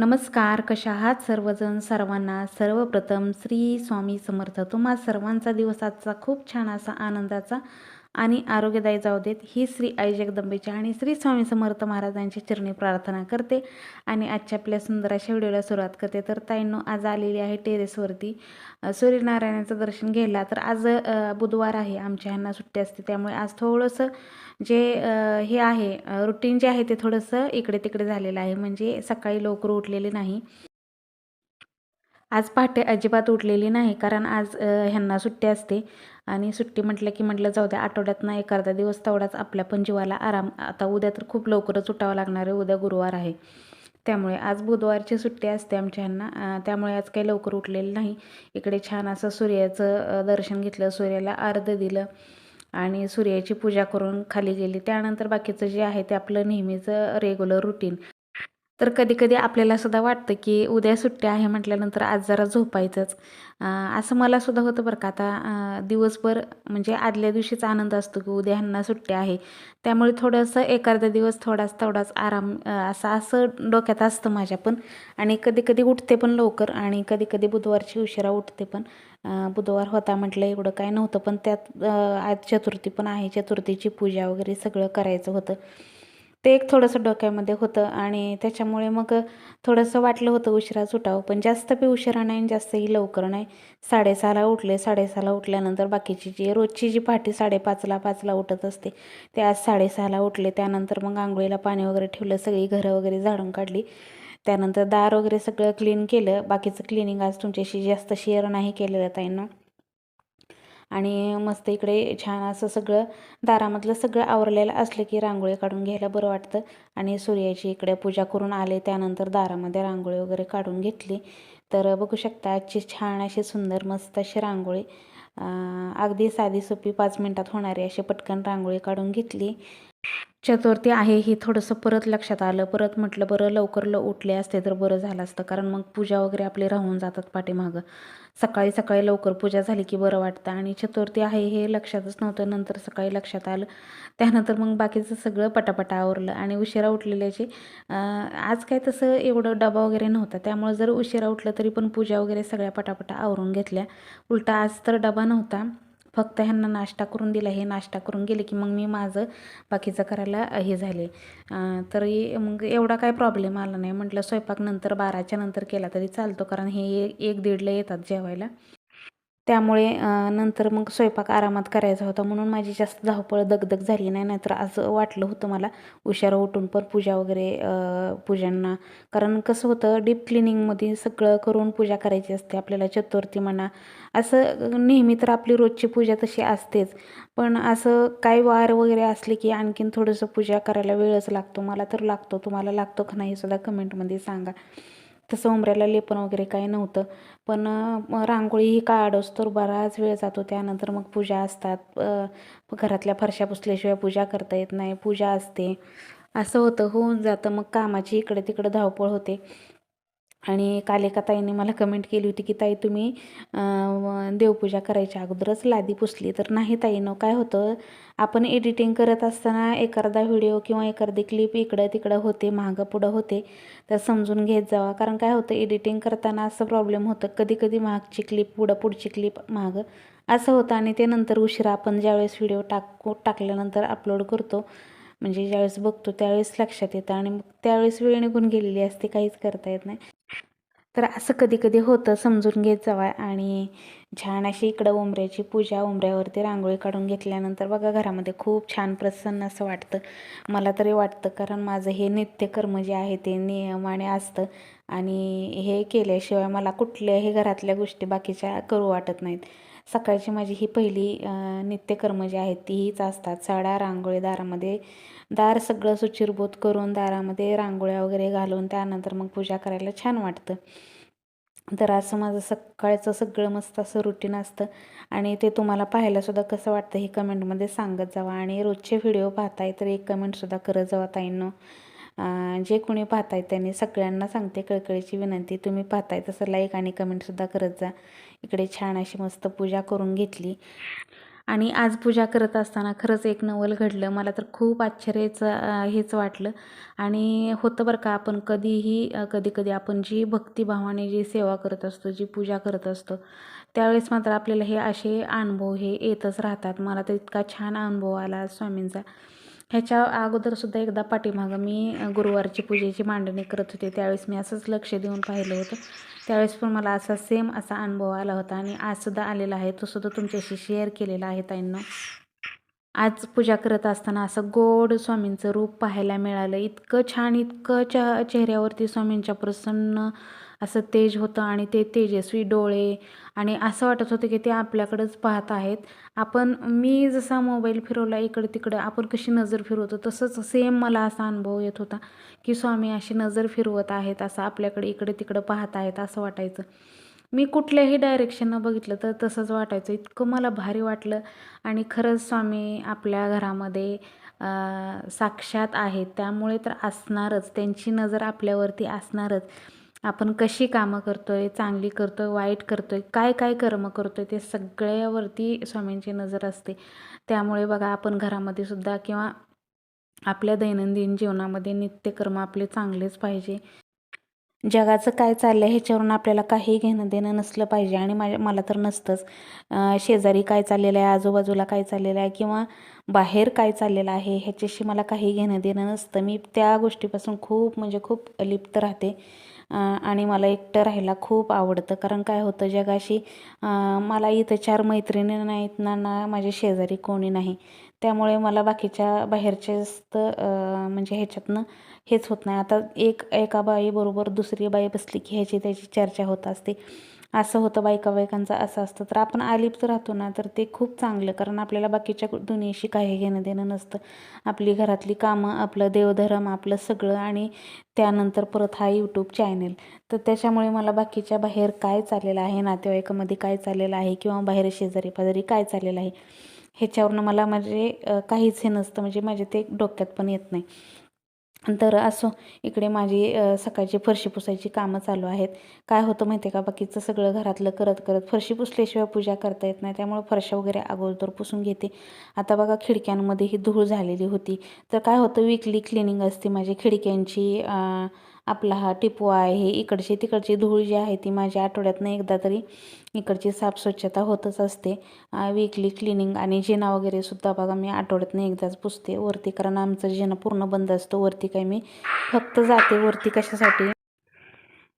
नमस्कार कशा आहात सर्वजण? सर्वांना सर्वप्रथम श्री स्वामी समर्थ. तुम्हा सर्वांचा दिवस आजचा खूप छान असा आनंदाचा आणि आरोग्यदायी जाऊ देत. ही श्री आई जगदंबेची आणि श्री स्वामी समर्थ महाराजांची चरणी प्रार्थना करते. आणि आजच्या आपल्या सुंदर अशा व्हिडिओला सुरुवात करते. तर ताईंनो आज आलेली आहे टेरेसवरती. सूर्यनारायणाचं दर्शन घ्यायला. तर आज बुधवार आहे. आमच्या ह्यांना सुट्टी असते. त्यामुळे आज थोडंसं जे हे आहे रुटीन जे आहे ते थोडंसं इकडे तिकडे झालेलं आहे. म्हणजे सकाळी लवकर उठलेले नाही. आज पहाटे अजिबात उठलेली नाही कारण आज ह्यांना सुट्टी असते. आणि सुट्टी म्हटलं की म्हटलं जाऊ द्या आठवड्यातनं एक अर्धा दिवस तेवढाच आपल्या पण जीवाला आराम. आता उद्या तर खूप लवकरच उठावं लागणार आहे उद्या गुरुवार आहे. त्यामुळे आज बुधवारची सुट्टी असते आमच्या ह्यांना. त्यामुळे आज काही लवकर उठलेलं नाही. इकडे छान असं सूर्याचं दर्शन घेतलं सूर्याला अर्ध दिलं आणि सूर्याची पूजा करून खाली गेली. त्यानंतर बाकीचं जे आहे ते आपलं नेहमीचं रेग्युलर रुटीन तर कधी कधी आपल्याला सुद्धा वाटतं की उद्या सुट्टी आहे म्हटल्यानंतर आज जरा झोपायचंच. असं मला सुद्धा होतं बरं का. आता दिवसभर म्हणजे आदल्या दिवशीच आनंद असतो की उद्या ह्यांना सुट्टी आहे. त्यामुळे थोडंसं एखादा दिवस थोडाच थोडाच आराम असा असं डोक्यात असतं माझ्या पण. आणि कधी कधी उठते पण लवकर आणि कधी कधी बुधवारची उशिरा उठते पण. बुधवार होता म्हटलं एवढं काय नव्हतं पण त्यात आज चतुर्थी पण आहे. चतुर्थीची पूजा वगैरे सगळं करायचं होतं. ते एक थोडंसं डोक्यामध्ये होतं आणि त्याच्यामुळे मग थोडंसं वाटलं होतं उशिरा सुटावं पण जास्त बी उशिरा नाही जास्तही लवकर नाही. साडेसहाला उठले साडेसहाला उठल्यानंतर बाकीची जी रोजची जी पहाटे साडेपाचला पाचला उठत असते ते आज साडेसहाला उठले. त्यानंतर मग आंघोळीला पाणी वगैरे ठेवलं सगळी घरं वगैरे झाडून काढली. त्यानंतर दार वगैरे सगळं क्लीन केलं. बाकीचं क्लिनिंग आज तुमच्याशी जास्त शेअर नाही केलेलं ताईंना. आणि मस्त इकडे छान असं सगळं दारामधलं सगळं आवरलेलं असलं की रांगोळी काढून घ्यायला बरं वाटतं. आणि सूर्याची इकडे पूजा करून आले त्यानंतर दारामध्ये रांगोळी वगैरे काढून घेतली. तर बघू शकता आजची छान अशी सुंदर मस्त अशी रांगोळी. अगदी साधी सोपी पाच मिनटात होणारी अशी पटकन रांगोळी काढून घेतली. चतुर्थी आहे ही थोडंसं परत लक्षात आलं. परत म्हटलं बरं लवकर ल उठले असते तर बरं झालं असतं. कारण मग पूजा वगैरे आपली राहून जातात पाठीमागं. सकाळी सकाळी लवकर पूजा झाली की बरं वाटतं. आणि चतुर्थी आहे हे लक्षातच नव्हतं. नंतर सकाळी लक्षात आलं. त्यानंतर मग बाकीचं सगळं पटापटा आवरलं. आणि उशिरा उठलेल्याची आज काय तसं एवढं डबा वगैरे नव्हता. त्यामुळे जर उशिरा उठलं तरी पण पूजा वगैरे सगळ्या पटापटा आवरून घेतल्या. उलटा आज तर डबा नव्हता. फक्त ह्यांना नाश्ता करून दिला हे नाश्ता करून गेले की मग मी माझं बाकीचं करायला हे झाले. तरी मग एवढा काय प्रॉब्लेम आला नाही. म्हटलं स्वयंपाक नंतर बाराच्या नंतर केला तरी चालतो. कारण हे एक दीडला येतात जेवायला. त्यामुळे नंतर मग स्वयंपाक आरामात करायचा होता. म्हणून माझी जास्त धावपळ दगदग झाली नाही नाहीतर असं वाटलं होतं मला उशारा उठून पण पूजा वगैरे पूजांना. कारण कसं होतं डीप क्लिनिंगमध्ये सगळं करून पूजा करायची असते आपल्याला चतुर्थी म्हणा असं नेहमी तर आपली रोजची पूजा तशी असतेच. पण असं काही वार वगैरे असले की आणखीन थोडंसं पूजा करायला वेळच लागतो. मला तर लागतो. तुम्हाला लागतो का नाही सुद्धा कमेंटमध्ये सांगा. तसं उंबऱ्याला लेपन वगैरे काही नव्हतं. पण रांगोळी ही काढोस तर बराच वेळ जातो त्यानंतर मग पूजा असतात. घरातल्या फरशा पुसल्याशिवाय पूजा करता येत नाही. पूजा असते. असं होतं होऊन जातं. मग कामाची इकडे तिकडे धावपळ होते. आणि काल एका ताईने मला कमेंट केली होती की ताई तुम्ही देवपूजा करायच्या अगोदरच लादी पुसली तर नाही ताईनं काय होतं? आपण एडिटिंग करत असताना एखादा व्हिडिओ किंवा एखादी क्लिप इकडं तिकडं होते मागं पुढं होते तर समजून घेत जावा. कारण काय होतं एडिटिंग करताना असं प्रॉब्लेम होतं कधी कधी मागची क्लिप पुढं पुढची क्लिप मागं असं होतं आणि ते नंतर उशिरा आपण ज्यावेळेस व्हिडिओ टाकू टाकल्यानंतर अपलोड करतो म्हणजे ज्यावेळेस बघतो त्यावेळेस लक्षात येतं आणि मग त्यावेळेस वेळ निघून गेलेली असते काहीच करता येत नाही. तर असं कधी कधी होतं समजून घेत जावा. आणि छान अशी इकडं उंबऱ्याची पूजा उंबऱ्यावरती रांगोळी काढून घेतल्यानंतर बघा घरामध्ये खूप छान प्रसन्न असं वाटतं. मला तरी वाटतं कारण माझं हे नित्यकर्म जे आहे ते नियमाने असतं. आणि हे केल्याशिवाय मला कुठल्याही घरातल्या गोष्टी बाकीच्या करू वाटत नाहीत. सकाळची माझी ही पहिली नित्यकर्म जी आहेत ती हीच असतात. साडा रांगोळी दारामध्ये दार सगळं सुचिरभूत करून दारामध्ये रांगोळ्या वगैरे घालून त्यानंतर मग पूजा करायला छान वाटतं. तर असं माझं सकाळचं सगळं मस्त असं रुटीन असतं. आणि ते तुम्हाला पाहायलासुद्धा कसं वाटतं हे कमेंटमध्ये सांगत जावा. आणि रोजचे व्हिडिओ पाहताय तर एक कमेंटसुद्धा करत जावा ताईंनो. जे कोणी पाहताय त्यांनी सगळ्यांना सांगते कळकळीची विनंती. तुम्ही पाहताय तसं लाईक आणि कमेंटसुद्धा करत जा. इकडे छान अशी मस्त पूजा करून घेतली. आणि आज पूजा करत असताना खरंच एक नवल घडलं. मला तर खूप आश्चर्याचं हेच वाटलं. आणि होतं बरं का आपण कधीही कधी कधी आपण जी भक्तिभावाने जी सेवा करत असतो जी पूजा करत असतो त्यावेळेस मात्र आपल्याला हे असे अनुभव हे येतच राहतात. मला तर इतका छान अनुभव आला स्वामींचा. ह्याच्या अगोदरसुद्धा एकदा पाठीमागं मी गुरुवारची पूजेची मांडणी करत होते. त्यावेळेस मी असंच लक्ष देऊन पाहिलं होतं. त्यावेळेस पण मला असा सेम असा अनुभव आला होता आणि आजसुद्धा आलेला आहे. तो सुद्धा तुमच्याशी शेअर केलेला आहे ताईंना. आज पूजा करत असताना असं गोड स्वामींचं रूप पाहायला मिळालं. इतकं छान इतकं च चेहऱ्यावरती स्वामींच्या प्रसन्न असं तेज होतं आणि ते तेजस्वी डोळे आणि असं वाटत होतं की ते आपल्याकडंच पाहत आहेत. आपण मी जसा मोबाईल फिरवला इकडं तिकडं आपण कशी नजर फिरवतो तसंच सेम मला असा अनुभव येत होता की स्वामी अशी नजर फिरवत आहेत असं आपल्याकडे इकडे तिकडं पाहत आहेत असं वाटायचं. मी कुठल्याही डायरेक्शननं बघितलं तर तसंच वाटायचं. इतकं मला भारी वाटलं आणि खरंच स्वामी आपल्या घरामध्ये साक्षात आहेत. त्यामुळे तर असणारच. त्यांची नजर आपल्यावरती असणारच. आपण कशी कामं करतोय चांगली करतोय वाईट करतोय काय काय कर्म करतोय ते सगळ्यावरती स्वामींची नजर असते. त्यामुळे बघा आपण घरामध्ये सुद्धा किंवा आपल्या दैनंदिन जीवनामध्ये नित्यकर्म आपले चांगलेच पाहिजे. जगाचं काय चाललं आहे ह्याच्यावरून आपल्याला काही घेणं देणं नसलं पाहिजे आणि माझ्या मला तर नसतंच. शेजारी काय चाललेलं आहे आजूबाजूला काय चाललेलं आहे किंवा बाहेर काय चाललेलं आहे ह्याच्याशी मला काही घेणं देणं नसतं. मी त्या गोष्टीपासून खूप म्हणजे खूप लिप्त राहते. आणि मला एकटं राहायला खूप आवडतं. कारण काय होतं जगाशी मला इथं चार मैत्रिणी नाहीत ना ना माझ्या शेजारी कोणी नाही. त्यामुळे मला बाकीच्या बाहेरच्याच जास्त म्हणजे ह्याच्यातनं हेच होत नाही. आता एक एका बाईबरोबर दुसरी बाई बसली की ह्याची त्याची चर्चा होत असते. असं होतं बायका बायकांचं असं असतं. तर आपण आलिप्त राहतो ना तर ते खूप चांगलं. कारण आपल्याला बाकीच्या दुनियेशी काही घेणं देणं नसतं. आपली घरातली कामं आपलं देवधर्म आपलं सगळं आणि त्यानंतर परत हा यूट्यूब चॅनेल तर त्याच्यामुळे मला बाकीच्या बाहेर काय चाललेलं आहे नातेवाईकामध्ये काय चाललेलं आहे किंवा बाहेर शेजारी पाजारी काय चाललेलं आहे ह्याच्यावरनं मला म्हणजे काहीच हे नसतं. म्हणजे माझे ते डोक्यात पण येत नाही. तर असो इकडे माझी सकाळची फरशी पुसायची कामं चालू आहेत. काय होतं माहिती आहे का? बाकीचं सगळं घरातलं करत करत फरशी पुसल्याशिवाय पूजा करता येत नाही. त्यामुळे फरशा वगैरे अगोदर पुसून घेते. आता बघा खिडक्यांमध्ये ही धूळ झालेली होती. तर काय होतं विकली क्लिनिंग असते माझी. खिडक्यांची आपला हा टिपवा आहे इकडची तिकडची धूळ जी आहे ती माझ्या आठवड्यातनं एकदा तरी इकडची साफ स्वच्छता होतच असते. वीकली क्लिनिंग आणि जिना वगैरे सुद्धा बघा मी आठवड्यातनं एकदाच पुसते. वरती कारण आमचं जिना पूर्ण बंद असतो वरती काही मी फक्त जाते. वरती कशासाठी?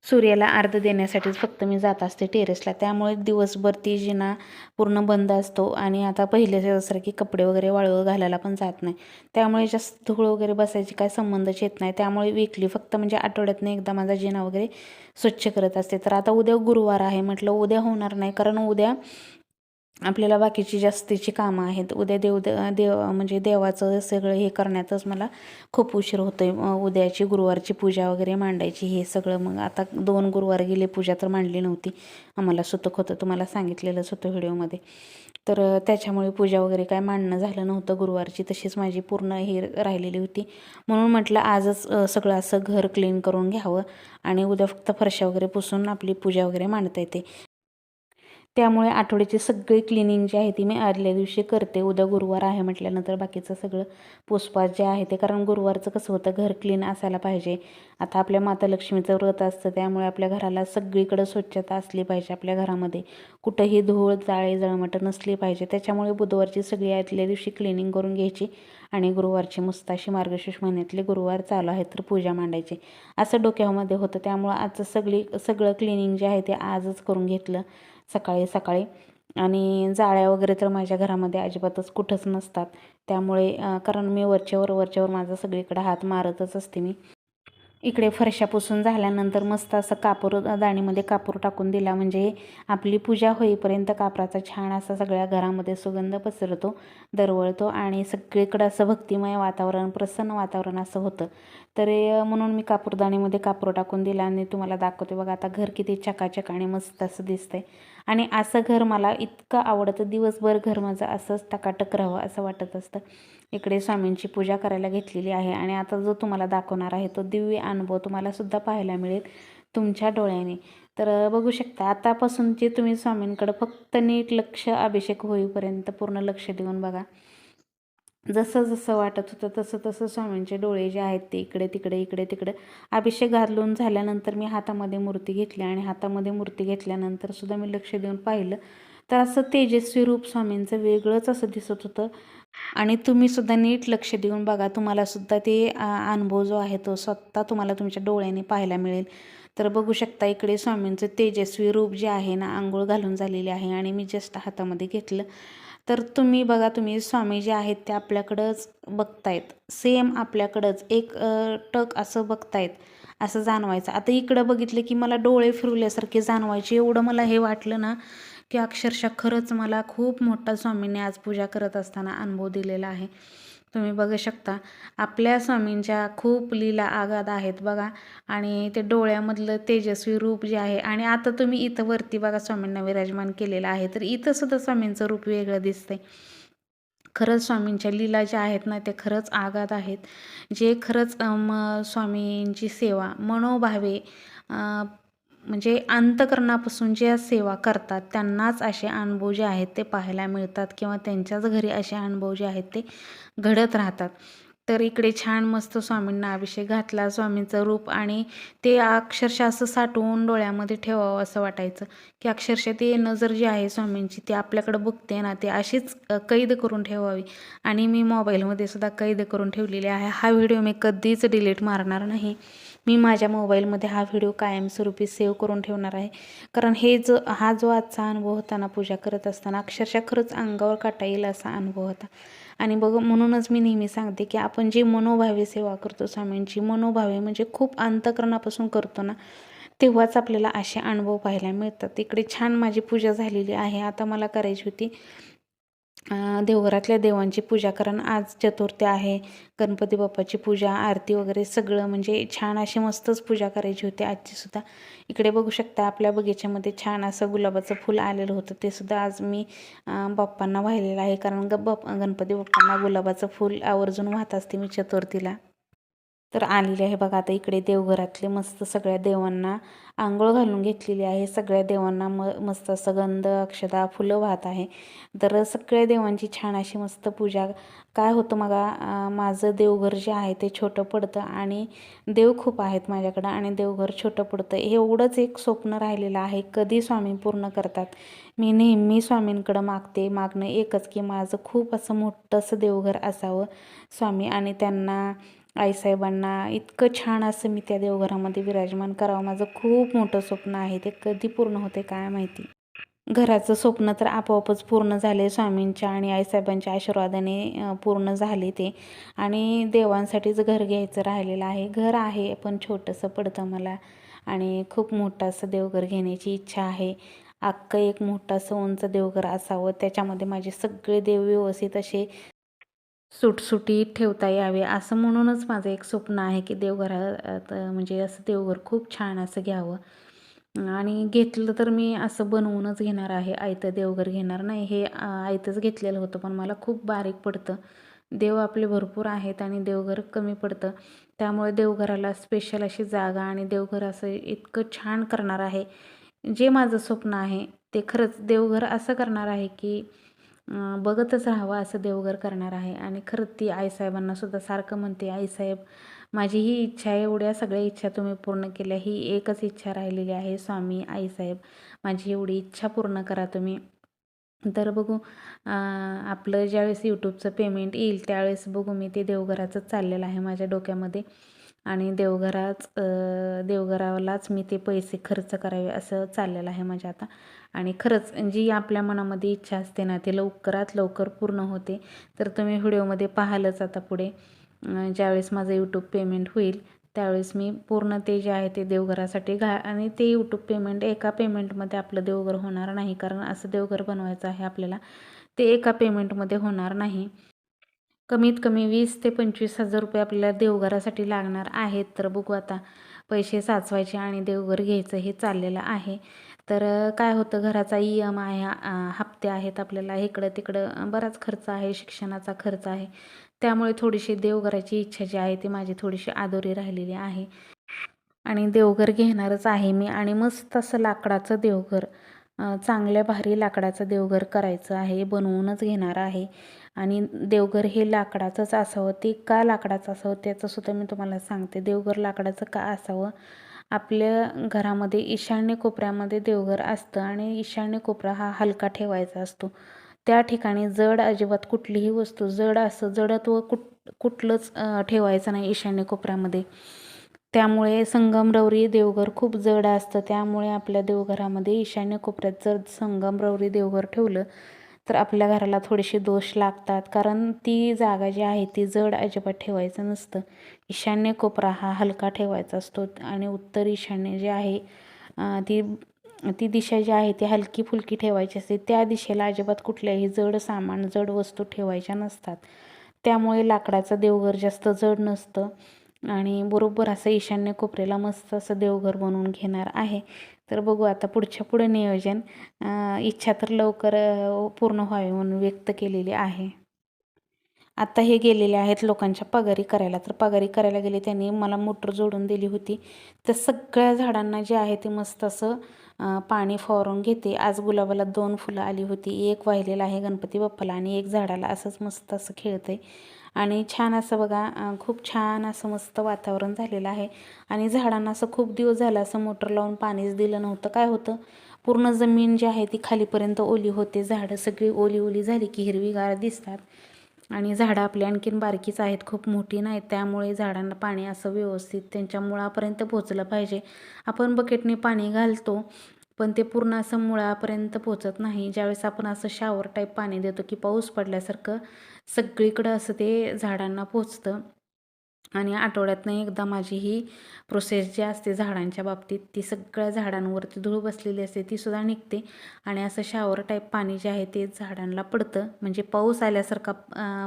सूर्याला अर्ध देण्यासाठीच फक्त मी जात असते टेरेसला त्यामुळे दिवसभर ती जिना पूर्ण बंद असतो आणि आता पहिल्यासारखी कपडे वगैरे वाळू घालायला पण जात नाही. त्यामुळे जास्त धूळ वगैरे बसायची काय संबंधच येत नाही. त्यामुळे विकली फक्त म्हणजे आठवड्यातनं एकदा माझा जिना वगैरे स्वच्छ करत असते. तर आता उद्या गुरुवार आहे म्हटलं उद्या होणार नाही. कारण उद्या आपल्याला बाकीची जास्तीची कामं आहेत. उद्या देव देव म्हणजे देवाचं सगळं हे करण्यातच मला खूप उशीर होतो आहे उद्याची गुरुवारची पूजा वगैरे मांडायची हे सगळं मग आता दोन गुरुवार गेले पूजा तर मांडली नव्हती. आम्हाला सुतक होतं तुम्हाला सांगितलेलंच होतं व्हिडिओमध्ये. तर त्याच्यामुळे पूजा वगैरे काय मांडणं झालं नव्हतं गुरुवारची तशीच माझी पूर्ण हे राहिलेली होती. म्हणून म्हटलं आजच सगळं असं घर क्लीन करून घ्यावं आणि उद्या फक्त फरशा वगैरे पुसून आपली पूजा वगैरे मांडता येते. त्यामुळे आठवड्याची सगळी क्लिनिंग जी आहे ती मी आदल्या दिवशी करते. उद्या गुरुवार आहे म्हटल्यानंतर बाकीचं सगळं पोसपास जे आहे ते. कारण गुरुवारचं कसं होतं घर क्लीन असायला पाहिजे. आता आपल्या माता लक्ष्मीचं व्रत असतं त्यामुळे आपल्या घराला सगळीकडं स्वच्छता असली पाहिजे आपल्या घरामध्ये. कुठंही धूळ जाळे जळमटं नसली पाहिजे. त्याच्यामुळे बुधवारची सगळी आदल्या दिवशी क्लिनिंग करून घ्यायची आणि गुरुवारची मुस्ताशी मार्गशीर्ष महिन्यातले गुरुवार चालू आहेत तर पूजा मांडायची. असं डोक्यामध्ये होतं. त्यामुळं आजचं सगळी सगळं क्लिनिंग जे आहे ते आजच करून घेतलं. सकाळी सकाळी. आणि जाळ्या वगैरे तर माझ्या घरामध्ये अजिबातच कुठंच नसतात. त्यामुळे कारण मी वरच्यावर वरच्यावर माझा सगळीकडे हात मारतच असते मी. इकडे फरशा पुसून झाल्यानंतर मस्त असं कापूर दाणीमध्ये कापूर टाकून दिला. म्हणजे आपली पूजा होईपर्यंत कापराचा छान असा सगळ्या घरामध्ये सुगंध पसरतो दरवळतो आणि सगळीकडं असं भक्तिमय वातावरण प्रसन्न वातावरण असं होतं. तर म्हणून मी कापूरदाणीमध्ये कापूर टाकून दिला आणि तुम्हाला दाखवते बघा आता घर किती चकाचक आणि मस्त असं दिसतंय. आणि असं घर मला इतकं आवडतं. दिवसभर घर माझं असंच टकाटक राहावं असं वाटत असतं. इकडे स्वामींची पूजा करायला घेतलेली आहे आणि आता जो तुम्हाला दाखवणार आहे तो दिव्य अनुभव तुम्हालासुद्धा पाहायला मिळेल तुमच्या डोळ्याने. तर बघू शकता आतापासून जे तुम्ही स्वामींकडं फक्त नीट लक्ष अभिषेक होईपर्यंत पूर्ण लक्ष देऊन बघा. जसं जसं वाटत होतं तसं तसं स्वामींचे डोळे जे आहेत ते इकडे तिकडे इकडे तिकडे अभिषेक घालून झाल्यानंतर मी हातामध्ये मूर्ती घेतली आणि हातामध्ये मूर्ती घेतल्यानंतर सुद्धा मी लक्ष देऊन पाहिलं. तर असं तेजस्वी रूप स्वामींचं वेगळंच असं दिसत होतं. आणि तुम्ही सुद्धा नीट लक्ष देऊन बघा तुम्हाला सुद्धा ते अनुभव जो आहे तो स्वतः तुम्हाला तुमच्या डोळ्याने पाहायला मिळेल. तर बघू शकता इकडे स्वामींचं तेजस्वी रूप जे आहे ना आंघोळ घालून झालेले आहे आणि मी जस्ट हातामध्ये घेतलं. तर तुम्ही बघा तुम्ही स्वामी जे आहेत ते आपल्याकडंच बघतायत. सेम आपल्याकडंच. एक टक असं बघतायत असं जाणवायचं. आता इकडं बघितलं की मला डोळे फिरवल्यासारखे जाणवायचे. एवढं मला हे वाटलं ना की अक्षरशः खरंच मला खूप मोठा स्वामींनी आज पूजा करत असताना अनुभव दिलेला आहे. तुम्ही बघू शकता. आपल्या स्वामींच्या खूप लीला आगाद आहेत बघा. आणि ते डोळ्यामधलं तेजस्वी रूप जे आहे आणि आता तुम्ही इथं वरती बघा स्वामींना विराजमान केलेलं आहे. तर इथं सुद्धा स्वामींचं रूप वेगळं दिसतंय. खरंच स्वामींच्या लीला ज्या आहेत ना ते खरंच आगात आहेत. जे खरंच म स्वामींची सेवा मनोभावे म्हणजे अंतकरणापासून ज्या सेवा करतात त्यांनाच असे अनुभव जे आहेत ते पाहायला मिळतात किंवा त्यांच्याच घरी असे अनुभव जे आहेत ते घडत राहतात. तर इकडे छान मस्त स्वामींना अभिषेक घातला. स्वामींचं रूप आणि ते अक्षरशः असं साठवून डोळ्यामध्ये ठेवावं असं वाटायचं की अक्षरशः ते नजर जी आहे स्वामींची ती आपल्याकडं बघते ना ते अशीच कैद करून ठेवावी. आणि मी मोबाईलमध्ये सुद्धा कैद करून ठेवलेली आहे. हा व्हिडिओ मी कधीच डिलीट मारणार नाही. मी माझ्या मोबाईलमध्ये हा व्हिडिओ कायमस्वरूपी सेव्ह करून ठेवणार आहे. कारण हे जो हा जो आजचा अनुभव होता ना पूजा करत असताना अक्षरशः खरंच अंगावर काटा येईल असा अनुभव होता. आणि बघ म्हणूनच मी नेहमी सांगते की आपण जी मनोभावे सेवा करतो स्वामींची मनोभावे म्हणजे खूप अंतकरणापासून करतो ना तेव्हाच आपल्याला असे अनुभव पाहायला मिळतात. इकडे छान माझी पूजा झालेली आहे आता मला करायची होती. देवघरातल्या देवांची पूजा कारण आज चतुर्थी आहे. गणपती बाप्पाची पूजा आरती वगैरे सगळं म्हणजे छान अशी मस्तच पूजा करायची होती आजचीसुद्धा इकडे बघू शकता आपल्या बगीच्यामध्ये छान असं गुलाबाचं फुल आलेलं होतं. ते सुद्धा आज मी बाप्पांना वाहिलेलं आहे. कारण ग बाप गणपती बाप्पांना गुलाबाचं फूल आवर्जून वाहत असते मी चतुर्थीला. तर आणले आहे बघा आता इकडे देवघरातले मस्त सगळ्या देवांना आंघोळ घालून घेतलेली आहे. सगळ्या देवांना म मस्त असं गंध अक्षदा फुलं वाहत आहे. तर सगळ्या देवांची छान अशी मस्त पूजा. काय होतं मगा माझं देवघर जे आहे ते छोटं पडतं आणि देव खूप आहेत माझ्याकडं आणि देवघर छोटं पडतं. हे एवढंच एक स्वप्न राहिलेलं आहे. कधी स्वामी पूर्ण करतात? मी नेहमी स्वामींकडं मागते. मागणं एकच की माझं खूप असं मोठं असं देवघर असावं स्वामी आणि त्यांना आईसाहेबांना इतकं छान असं मी त्या देवघरामध्ये विराजमान करावं. माझं खूप मोठं स्वप्न आहे. ते कधी पूर्ण होते काय माहिती. घराचं स्वप्न तर आपोआपच पूर्ण झाले स्वामींच्या आणि आईसाहेबांच्या आशीर्वादाने पूर्ण झाले ते. आणि देवांसाठीच घर घ्यायचं राहिलेलं आहे. घर आहे पण छोटंसं पडतं मला. आणि खूप मोठं असं देवघर घेण्याची इच्छा आहे. अख्खं एक मोठं असं उंच देवघर असावं. त्याच्यामध्ये माझे सगळे देव व्यवस्थित असे सुटसुटीत ठेवता यावे. असं म्हणूनच माझं एक स्वप्न आहे की देवघरात म्हणजे असं देवघर खूप छान असं घ्यावं. आणि घेतलं तर मी असं बनवूनच घेणार आहे. आयतं देवघर घेणार नाही. हे आयतंच घेतलेलं होतं पण मला खूप बारीक पडतं. देव आपले भरपूर आहेत आणि देवघर कमी पडतं. त्यामुळे देवघराला स्पेशल अशी जागा आणि देवघर असं इतकं छान करणार आहे. जे माझं स्वप्न आहे ते खरंच देवघर असं करणार आहे की बघतच राहावं असं देवघर करणार आहे. आणि खरंच ती आईसाहेबांना सुद्धा सारखं म्हणते आईसाहेब माझी ही इच्छा आहे एवढ्या सगळ्या इच्छा तुम्ही पूर्ण केल्या. ही एकच इच्छा राहिलेली आहे स्वामी आईसाहेब माझी एवढी इच्छा पूर्ण करा तुम्ही. तर बघू आपलं ज्यावेळेस यूट्यूबचं पेमेंट येईल त्यावेळेस बघू मी ते देवघराचंच चाललेलं आहे माझ्या डोक्यामध्ये. आणि देवघराच देवघरालाच मी ते पैसे खर्च करावे असं चाललेलं आहे माझ्या आता. आणि खरंच जी आपल्या मनामध्ये इच्छा असते ना ती लवकरात लवकर पूर्ण होते. तर तुम्ही व्हिडिओमध्ये पाहालच आता पुढे. ज्यावेळेस माझं यूट्यूब पेमेंट होईल त्यावेळेस मी पूर्ण ते जे आहे ते देवघरासाठी घा आणि ते यूट्यूब पेमेंट एका पेमेंटमध्ये आपलं देवघर होणार नाही. कारण असं देवघर बनवायचं आहे आपल्याला ते एका पेमेंटमध्ये होणार नाही. कमीत कमी वीस ते पंचवीस हजार रुपये आपल्याला देवघरासाठी लागणार आहेत. तर बघू आता पैसे साचवायचे आणि देवघर घ्यायचं हे चाललेलं आहे. तर काय होतं? घराचा ई एम आय हप्ते आहेत आपल्याला. इकडं तिकडं बराच खर्च आहे शिक्षणाचा खर्च आहे. त्यामुळे थोडीशी देवघराची इच्छा जी आहे ती माझी थोडीशी आदोरी राहिलेली आहे. आणि देवघर घेणारच आहे मी. आणि मस्त असं लाकडाचं देवघर चांगल्या भारी लाकडाचं देवघर करायचं आहे बनवूनच घेणार आहे. आणि देवघर हे लाकडाचंच असावं. ते का लाकडाचं असावं त्याचंसुद्धा मी तुम्हाला सांगते. देवघर लाकडाचं का असावं? आपल्या घरामध्ये ईशान्य कोपऱ्यामध्ये देवघर असतं आणि ईशान्य कोपरा हा हलका ठेवायचा असतो. त्या ठिकाणी जड अजिबात कुठलीही वस्तू जड असं जडत्व कुठ कुठलंच ठेवायचं नाही ईशान्य कोपऱ्यामध्ये. त्यामुळे संगमरवरी देवघर खूप जड असतं. त्यामुळे आपल्या देवघरामध्ये ईशान्य कोपऱ्यात जर संगमरवरी देवघर ठेवलं तर आपल्या घराला थोडेसे दोष लागतात. कारण ती जागा जी आहे ती जड अजिबात ठेवायचं नसतं. ईशान्य कोपरा हा हलका ठेवायचा असतो आणि उत्तर ईशान्य जे आहे ती ती दिशा जी आहे ती हलकी फुलकी ठेवायची असते. त्या दिशेला अजिबात कुठल्याही जड सामान जड वस्तू ठेवायच्या नसतात. त्यामुळे लाकडाचं देवघर जास्त जड नसतं. आणि बरोबर असं ईशान्य कोपऱ्याला मस्त असं देवघर बनवून घेणार आहे. तर बघू आता पुढच्या पुढं नियोजन. इच्छा तर लवकर पूर्ण व्हावी म्हणून व्यक्त केलेली आहे. आता हे गेलेले आहेत लोकांच्या पगारी करायला. तर पगारी करायला गेले त्यांनी मला मोटर जोडून दिली होती. तर सगळ्या झाडांना जे आहे ते मस्त असं पाणी फवारून घेते. आज गुलाबाला दोन फुलं आली होती. एक वाहिलेलं आहे गणपती बाप्पाला आणि एक झाडाला. असंच मस्त असं खेळते आणि छान असं बघा खूप छान असं मस्त वातावरण झालेलं आहे. आणि झाडांना असं खूप दिवस झालं असं मोटर लावून पाणीच दिलं नव्हतं. काय होतं? पूर्ण जमीन जी आहे ती खालीपर्यंत ओली होते. झाडं सगळी ओली ओली झाली की हिरवीगार दिसतात. आणि झाडं आपली आणखीन बारकीच आहेत खूप मोठी नाहीत. त्यामुळे झाडांना पाणी असं व्यवस्थित त्यांच्या मुळापर्यंत पोचलं पाहिजे. आपण बकेटने पाणी घालतो पण ते पूर्ण असं मुळापर्यंत पोचत नाही. ज्यावेळेस आपण असं शावर टाईप पाणी देतो की पाऊस पडल्यासारखं सगळीकडं असं ते झाडांना पोचतं आणि आठवड्यातनं एकदा माझी ही प्रोसेस जी असते झाडांच्या बाबतीत ती सगळ्या झाडांवरती धूळ बसलेली असते तीसुद्धा निघते. आणि असं शावर टाईप पाणी जे आहे ते झाडांना पडतं. म्हणजे पाऊस आल्यासारखा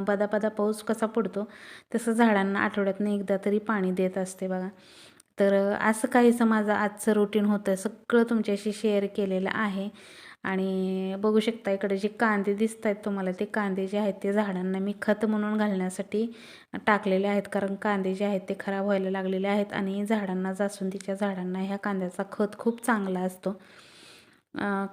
बदाबदा पाऊस कसा पडतो तसं झाडांना आठवड्यातनं एकदा तरी पाणी देत असते बघा. तर असं काहीसं माझं आजचं रुटीन होतं. सगळं तुमच्याशी शेअर केलेलं आहे. आणि बघू शकता इकडे जे कांदे दिसत आहेत तुम्हाला ते कांदे जे आहेत ते झाडांना मी खत म्हणून घालण्यासाठी टाकलेले आहेत. कारण कांदे जे आहेत ते खराब व्हायला लागलेले आहेत आणि झाडांना जास्वंदीच्या झाडांना ह्या कांद्याचा खत खूप चांगला असतो.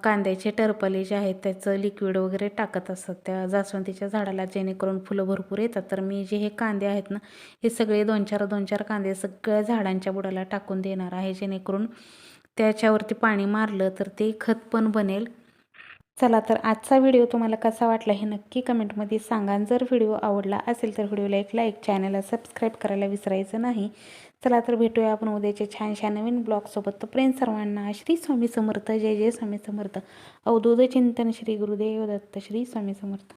कांद्याचे टरपले जे आहेत त्याचं लिक्विड वगैरे टाकत असतात. त्या जास्वंदीच्या झाडाला जेणेकरून फुलं भरपूर येतात. तर मी जे हे कांदे आहेत ना हे सगळे दोन चार दोन चार कांदे सगळ्या झाडांच्या बुडाला टाकून देणार आहे. जेणेकरून त्याच्यावरती पाणी मारलं तर ते खत पण बनेल. चला तर आजचा व्हिडिओ तुम्हाला कसा वाटला हे नक्की कमेंटमध्ये सांगा. जर व्हिडिओ आवडला असेल तर व्हिडिओला एक लाईक चॅनलला सबस्क्राईब करायला विसरायचं नाही. चला तर भेटूया आपण उद्याच्या छानशा नवीन ब्लॉगसोबत प्रेम सर्वांना श्री स्वामी समर्थ. जय जय स्वामी समर्थ. अवधूत चिंतन श्री गुरुदेव दत्त श्री स्वामी समर्थ.